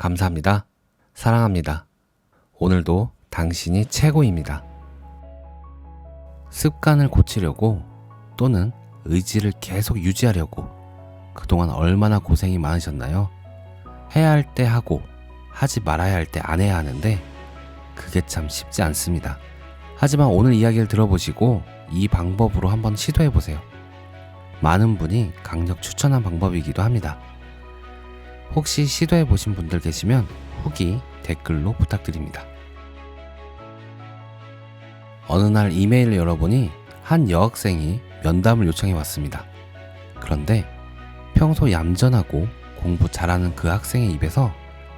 감사합니다. 사랑합니다. 오늘도 당신이 최고입니다. 습관을 고치려고 또는 의지를 계속 유지하려고 그동안 얼마나 고생이 많으셨나요? 해야 할 때 하고 하지 말아야 할 때 안 해야 하는데 그게 참 쉽지 않습니다. 하지만 오늘 이야기를 들어보시고 이 방법으로 한번 시도해 보세요. 많은 분이 강력 추천한 방법이기도 합니다. 혹시 시도해 보신 분들 계시면 후기 댓글로 부탁드립니다. 어느 날 이메일을 열어보니 한 여학생이 면담을 요청해 왔습니다. 그런데 평소 얌전하고 공부 잘하는 그 학생의 입에서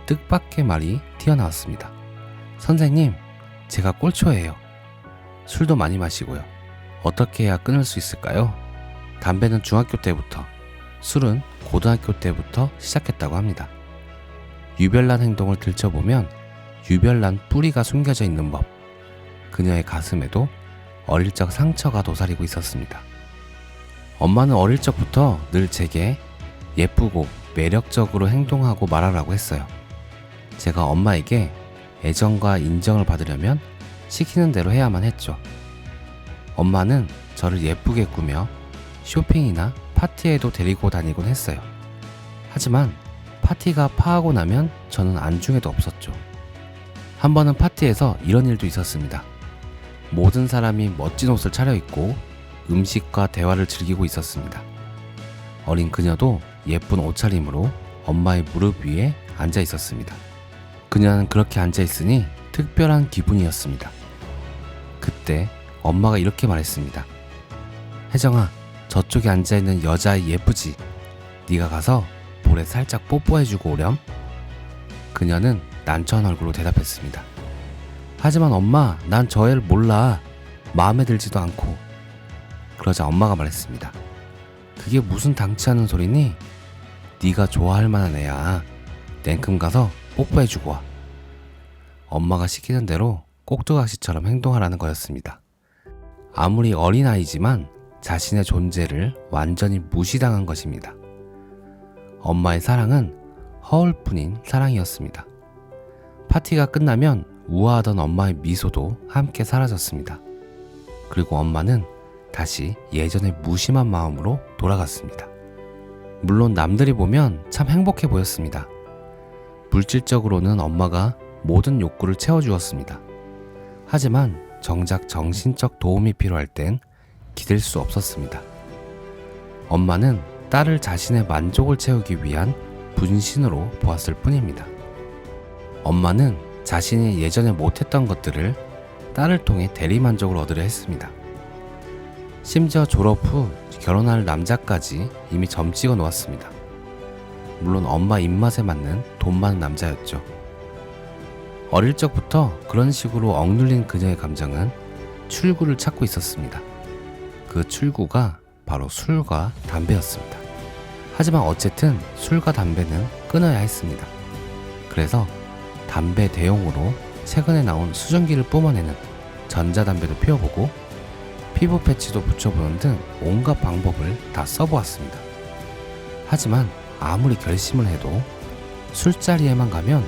뜻밖의 말이 튀어나왔습니다. 선생님, 제가 꼴초예요. 술도 많이 마시고요. 어떻게 해야 끊을 수 있을까요? 담배는 중학교 때부터, 술은 고등학교 때부터 시작했다고 합니다. 유별난 행동을 들춰보면 유별난 뿌리가 숨겨져 있는 법. 그녀의 가슴에도 어릴 적 상처가 도사리고 있었습니다. 엄마는 어릴 적부터 늘 제게 예쁘고 매력적으로 행동하고 말하라고 했어요. 제가 엄마에게 애정과 인정을 받으려면 시키는 대로 해야만 했죠. 엄마는 저를 예쁘게 꾸며 쇼핑이나 파티에도 데리고 다니곤 했어요. 하지만 파티가 파하고 나면 저는 안중에도 없었죠. 한 번은 파티에서 이런 일도 있었습니다. 모든 사람이 멋진 옷을 차려입고 음식과 대화를 즐기고 있었습니다. 어린 그녀도 예쁜 옷차림으로 엄마의 무릎 위에 앉아 있었습니다. 그녀는 그렇게 앉아 있으니 특별한 기분이었습니다. 그때 엄마가 이렇게 말했습니다. 혜정아, 저쪽에 앉아 있는 여자아이 예쁘지? 네가 가서 볼에 살짝 뽀뽀해주고 오렴. 그녀는 난처한 얼굴로 대답했습니다. 하지만 엄마, 난 저 애를 몰라. 마음에 들지도 않고. 그러자 엄마가 말했습니다. 그게 무슨 당치 않은 소리니? 네가 좋아할 만한 애야. 냉큼 가서 뽀뽀해주고 와. 엄마가 시키는 대로 꼭두각시처럼 행동하라는 거였습니다. 아무리 어린아이지만 자신의 존재를 완전히 무시당한 것입니다. 엄마의 사랑은 허울 뿐인 사랑이었습니다. 파티가 끝나면 우아하던 엄마의 미소도 함께 사라졌습니다. 그리고 엄마는 다시 예전의 무심한 마음으로 돌아갔습니다. 물론 남들이 보면 참 행복해 보였습니다. 물질적으로는 엄마가 모든 욕구를 채워주었습니다. 하지만 정작 정신적 도움이 필요할 땐 기댈 수 없었습니다. 엄마는 딸을 자신의 만족을 채우기 위한 분신으로 보았을 뿐입니다. 엄마는 자신이 예전에 못했던 것들을 딸을 통해 대리만족을 얻으려 했습니다. 심지어 졸업 후 결혼할 남자까지 이미 점 찍어 놓았습니다. 물론 엄마 입맛에 맞는 돈 많은 남자였죠. 어릴 적부터 그런 식으로 억눌린 그녀의 감정은 출구를 찾고 있었습니다. 그 출구가 바로 술과 담배였습니다. 하지만 어쨌든 술과 담배는 끊어야 했습니다. 그래서 담배 대용으로 최근에 나온 수증기를 뿜어내는 전자담배도 피워보고 피부 패치도 붙여보는 등 온갖 방법을 다 써보았습니다. 하지만 아무리 결심을 해도 술자리에만 가면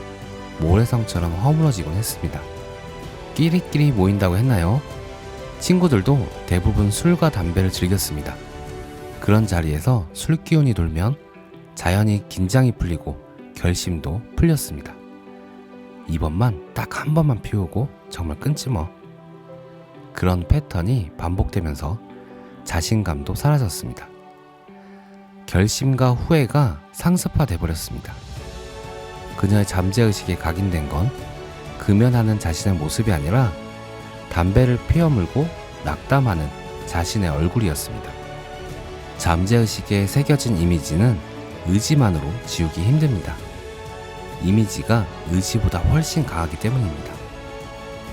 모래성처럼 허물어지곤 했습니다. 끼리끼리 모인다고 했나요? 친구들도 대부분 술과 담배를 즐겼습니다. 그런 자리에서 술 기운이 돌면 자연히 긴장이 풀리고 결심도 풀렸습니다. 이번만 딱 한 번만 피우고 정말 끊지 뭐. 그런 패턴이 반복되면서 자신감도 사라졌습니다. 결심과 후회가 상습화돼 버렸습니다. 그녀의 잠재의식에 각인된 건 금연하는 자신의 모습이 아니라 담배를 피어물고 낙담하는 자신의 얼굴이었습니다. 잠재의식에 새겨진 이미지는 의지만으로 지우기 힘듭니다. 이미지가 의지보다 훨씬 강하기 때문입니다.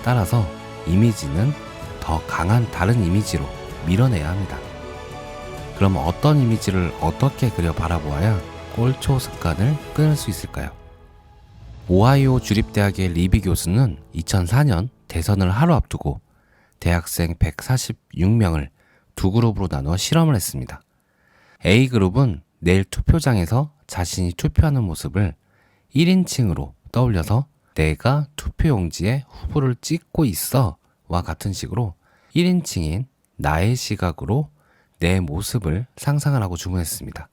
따라서 이미지는 더 강한 다른 이미지로 밀어내야 합니다. 그럼 어떤 이미지를 어떻게 그려 바라보아야 꼴초 습관을 끊을 수 있을까요? 오하이오 주립대학의 리비 교수는 2004년 대선을 하루 앞두고 대학생 146명을 두 그룹으로 나눠 실험을 했습니다. A그룹은 내일 투표장에서 자신이 투표하는 모습을 1인칭으로 떠올려서 내가 투표용지에 후보를 찍고 있어 와 같은 식으로 1인칭인 나의 시각으로 내 모습을 상상을 하고 주문했습니다.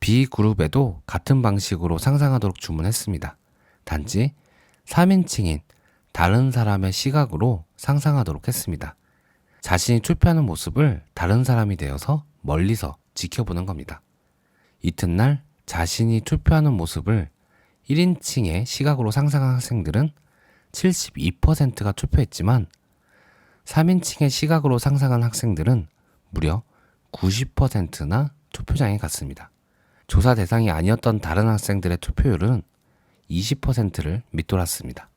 B그룹에도 같은 방식으로 상상하도록 주문했습니다. 단지 3인칭인 다른 사람의 시각으로 상상하도록 했습니다. 자신이 투표하는 모습을 다른 사람이 되어서 멀리서 지켜보는 겁니다. 이튿날 자신이 투표하는 모습을 1인칭의 시각으로 상상한 학생들은 72%가 투표했지만 3인칭의 시각으로 상상한 학생들은 무려 90%나 투표장에 갔습니다. 조사 대상이 아니었던 다른 학생들의 투표율은 20%를 밑돌았습니다.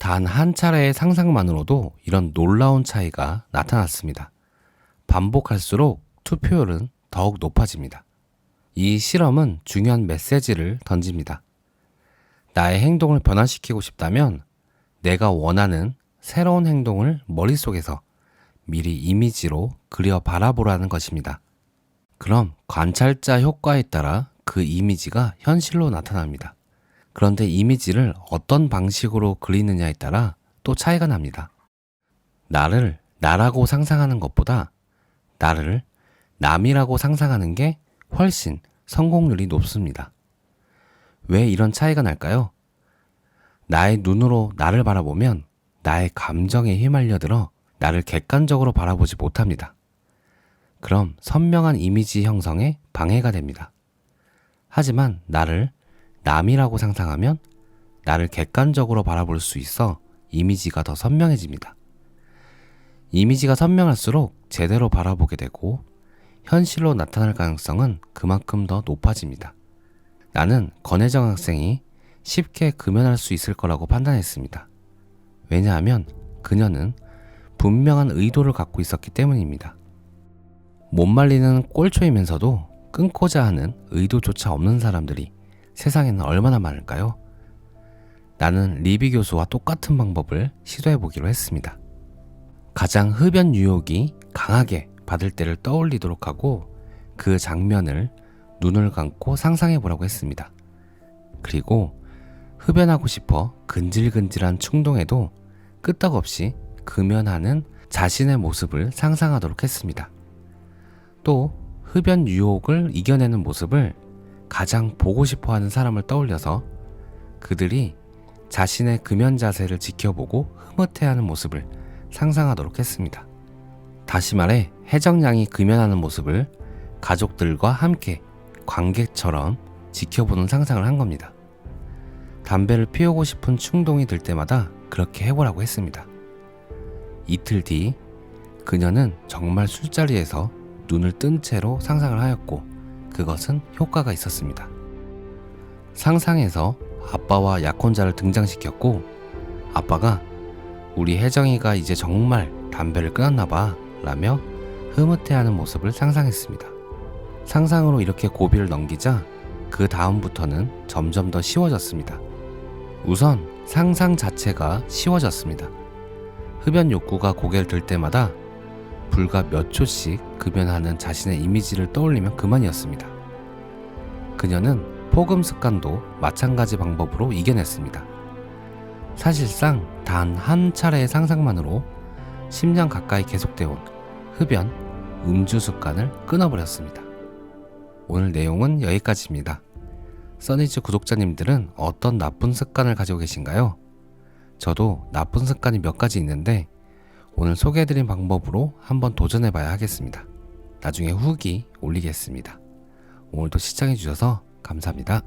단 한 차례의 상상만으로도 이런 놀라운 차이가 나타났습니다. 반복할수록 투표율은 더욱 높아집니다. 이 실험은 중요한 메시지를 던집니다. 나의 행동을 변화시키고 싶다면 내가 원하는 새로운 행동을 머릿속에서 미리 이미지로 그려 바라보라는 것입니다. 그럼 관찰자 효과에 따라 그 이미지가 현실로 나타납니다. 그런데 이미지를 어떤 방식으로 그리느냐에 따라 또 차이가 납니다. 나를 나라고 상상하는 것보다 나를 남이라고 상상하는 게 훨씬 성공률이 높습니다. 왜 이런 차이가 날까요? 나의 눈으로 나를 바라보면 나의 감정에 휘말려 들어 나를 객관적으로 바라보지 못합니다. 그럼 선명한 이미지 형성에 방해가 됩니다. 하지만 나를 남이라고 상상하면 나를 객관적으로 바라볼 수 있어 이미지가 더 선명해집니다. 이미지가 선명할수록 제대로 바라보게 되고 현실로 나타날 가능성은 그만큼 더 높아집니다. 나는 권혜정 학생이 쉽게 금연할 수 있을 거라고 판단했습니다. 왜냐하면 그녀는 분명한 의도를 갖고 있었기 때문입니다. 못 말리는 꼴초이면서도 끊고자 하는 의도조차 없는 사람들이 세상에는 얼마나 많을까요? 나는 리비 교수와 똑같은 방법을 시도해 보기로 했습니다. 가장 흡연 유혹이 강하게 받을 때를 떠올리도록 하고 그 장면을 눈을 감고 상상해 보라고 했습니다. 그리고 흡연하고 싶어 근질근질한 충동에도 끄떡없이 금연하는 자신의 모습을 상상하도록 했습니다. 또 흡연 유혹을 이겨내는 모습을 가장 보고 싶어 하는 사람을 떠올려서 그들이 자신의 금연 자세를 지켜보고 흐뭇해하는 모습을 상상하도록 했습니다. 다시 말해 해정양이 금연하는 모습을 가족들과 함께 관객처럼 지켜보는 상상을 한 겁니다. 담배를 피우고 싶은 충동이 들 때마다 그렇게 해보라고 했습니다. 이틀 뒤 그녀는 정말 술자리에서 눈을 뜬 채로 상상을 하였고 그것은 효과가 있었습니다. 상상에서 아빠와 약혼자를 등장시켰고 아빠가 우리 혜정이가 이제 정말 담배를 끊었나 봐 라며 흐뭇해하는 모습을 상상했습니다. 상상으로 이렇게 고비를 넘기자 그 다음부터는 점점 더 쉬워졌습니다. 우선 상상 자체가 쉬워졌습니다. 흡연 욕구가 고개를 들 때마다 불과 몇 초씩 급연하는 자신의 이미지를 떠올리면 그만이었습니다. 그녀는 포금 습관도 마찬가지 방법으로 이겨냈습니다. 사실상 단 한 차례의 상상만으로 10년 가까이 계속되어 온 흡연, 음주 습관을 끊어버렸습니다. 오늘 내용은 여기까지입니다. 써니즈 구독자님들은 어떤 나쁜 습관을 가지고 계신가요? 저도 나쁜 습관이 몇 가지 있는데 오늘 소개해드린 방법으로 한번 도전해봐야 하겠습니다. 나중에 후기 올리겠습니다. 오늘도 시청해주셔서 감사합니다.